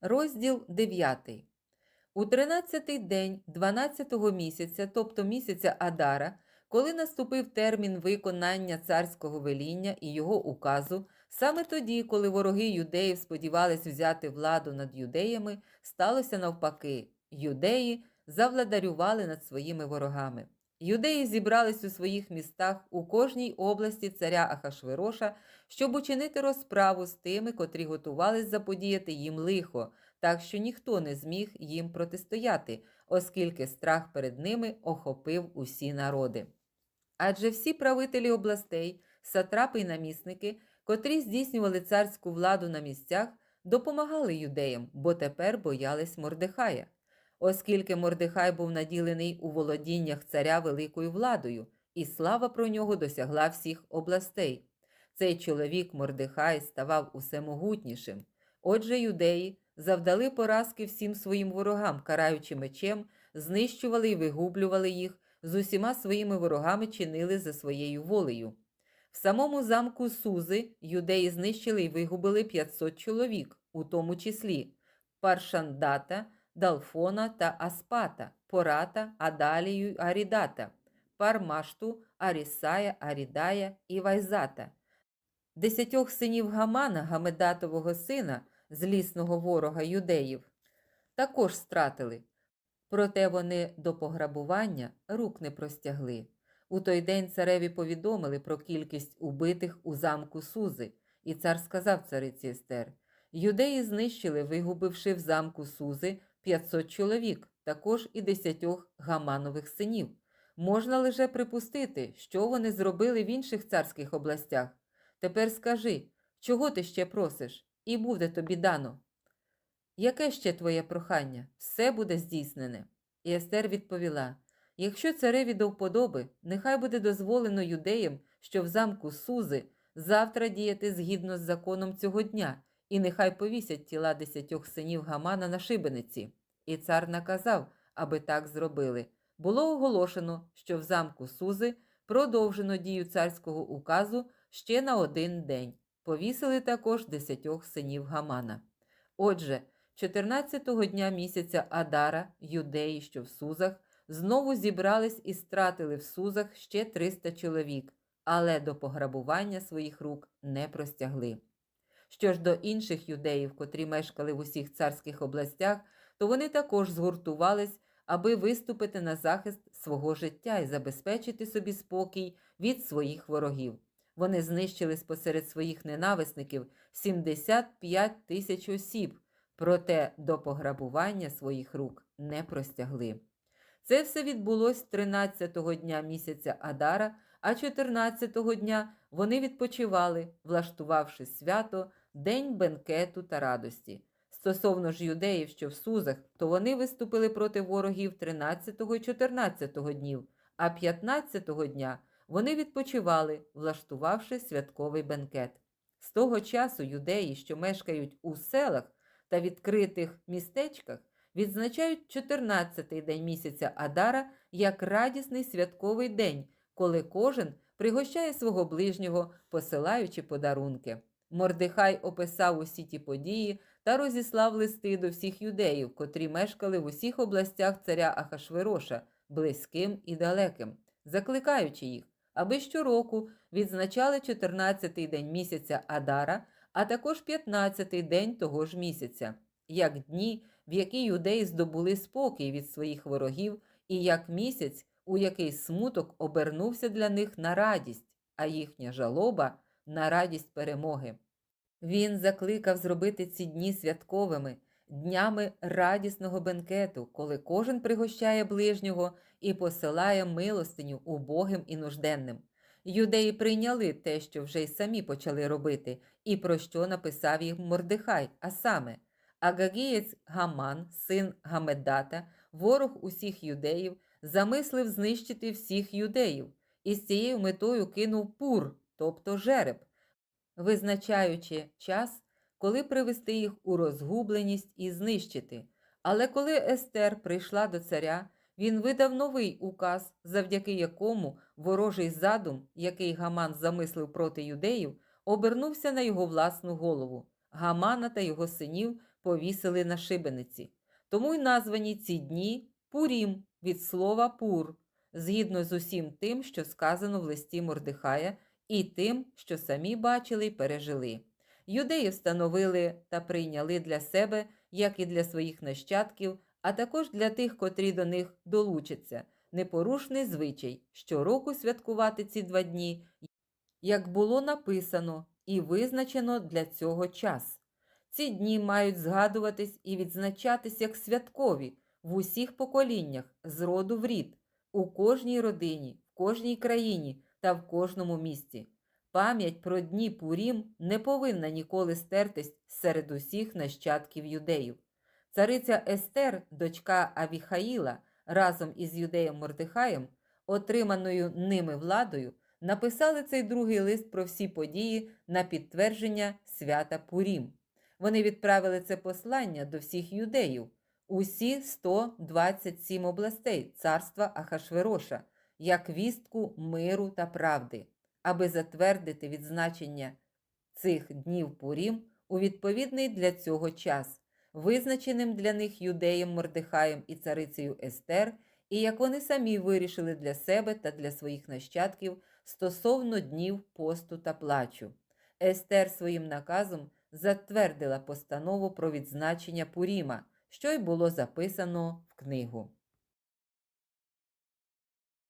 Розділ 9. У 13-й день 12-го місяця, тобто місяця Адара, коли наступив термін виконання царського веління і його указу, саме тоді, коли вороги юдеїв сподівались взяти владу над юдеями, сталося навпаки. Юдеї завладарювали над своїми ворогами. Юдеї зібрались у своїх містах у кожній області царя Ахашвероша, щоб учинити розправу з тими, котрі готувались заподіяти їм лихо, так що ніхто не зміг їм протистояти, оскільки страх перед ними охопив усі народи. Адже всі правителі областей, сатрапи й намісники, котрі здійснювали царську владу на місцях, допомагали юдеям, бо тепер боялись Мордехая. Оскільки Мордехай був наділений у володіннях царя великою владою, і слава про нього досягла всіх областей. Цей чоловік Мордехай ставав усемогутнішим. Отже, юдеї завдали поразки всім своїм ворогам, караючи мечем, знищували і вигублювали їх, з усіма своїми ворогами чинили за своєю волею. В самому замку Сузи юдеї знищили і вигубили 500 чоловік, у тому числі Паршандата, Далфона та Аспата, Пората, Адалію, Арідата, Пармашту, Арісая, Арідая і Вайзата. Десятьох синів Гамана, Гамедатового сина, злісного ворога юдеїв, також стратили. Проте вони до пограбування рук не простягли. У той день цареві повідомили про кількість убитих у замку Сузи, і цар сказав цариці Естер: Юдеї знищили, вигубивши в замку Сузи 500 чоловік, також і десятьох гаманових синів. Можна лише припустити, що вони зробили в інших царських областях. Тепер скажи, чого ти ще просиш, і буде тобі дано. Яке ще твоє прохання? Все буде здійснене. І Естер відповіла: Якщо цареві до вподоби, нехай буде дозволено юдеям, що в замку Сузи завтра діяти згідно з законом цього дня, і нехай повісять тіла десятьох синів Гамана на шибениці. І цар наказав, аби так зробили. Було оголошено, що в замку Сузи продовжено дію царського указу ще на один день. Повісили також десятьох синів Гамана. Отже, 14-го дня місяця Адара, юдеї, що в Сузах, знову зібрались і стратили в Сузах ще 300 чоловік, але до пограбування своїх рук не простягли. Що ж до інших юдеїв, котрі мешкали в усіх царських областях, то вони також згуртувались, аби виступити на захист свого життя і забезпечити собі спокій від своїх ворогів. Вони знищили спосеред своїх ненависників 75 тисяч осіб, проте до пограбування своїх рук не простягли. Це все відбулось 13-го дня місяця Адара, а 14-го дня вони відпочивали, влаштувавши свято, день бенкету та радості. Стосовно ж юдеїв, що в Сузах, то вони виступили проти ворогів 13-го і 14-го днів, а 15-го дня вони відпочивали, влаштувавши святковий бенкет. З того часу юдеї, що мешкають у селах та відкритих містечках, відзначають 14-й день місяця Адара як радісний святковий день, коли кожен пригощає свого ближнього, посилаючи подарунки. Мордехай описав усі ті події та розіслав листи до всіх юдеїв, котрі мешкали в усіх областях царя Ахашвероша, близьким і далеким, закликаючи їх, аби щороку відзначали 14-й день місяця Адара, а також 15-й день того ж місяця, як дні, в які юдеї здобули спокій від своїх ворогів, і як місяць, у який смуток обернувся для них на радість, а їхня жалоба на радість перемоги. Він закликав зробити ці дні святковими, днями радісного бенкету, коли кожен пригощає ближнього і посилає милостиню убогим і нужденним. Юдеї прийняли те, що вже й самі почали робити, і про що написав їм Мордехай, а саме Агагієць Гаман, син Гамедата, ворог усіх юдеїв, замислив знищити всіх юдеїв, і з цією метою кинув пур, тобто жереб, визначаючи час, коли привести їх у розгубленість і знищити. Але коли Естер прийшла до царя, він видав новий указ, завдяки якому ворожий задум, який Гаман замислив проти юдеїв, обернувся на його власну голову. Гамана та його синів повісили на шибениці. Тому й названі ці дні Пурім від слова пур, згідно з усім тим, що сказано в листі Мордихая, і тим, що самі бачили й пережили. Юдеї встановили та прийняли для себе, як і для своїх нащадків, а також для тих, котрі до них долучаться, непорушний звичай щороку святкувати ці два дні, як було написано і визначено для цього час. Ці дні мають згадуватись і відзначатись як святкові в усіх поколіннях, з роду в рід, у кожній родині, в кожній країні та в кожному місті. Пам'ять про дні Пурім не повинна ніколи стертись серед усіх нащадків юдеїв. Цариця Естер, дочка Авіхаїла, разом із юдеєм Мордихаєм, отриманою ними владою, написали цей другий лист про всі події на підтвердження свята Пурім. Вони відправили це послання до всіх юдеїв, усі 127 областей царства Ахашвероша, як вістку миру та правди, аби затвердити відзначення цих днів Пурім у відповідний для цього час, визначеним для них юдеєм Мордихаєм і царицею Естер, і як вони самі вирішили для себе та для своїх нащадків стосовно днів посту та плачу. Естер своїм наказом затвердила постанову про відзначення Пуріма, що й було записано в книгу.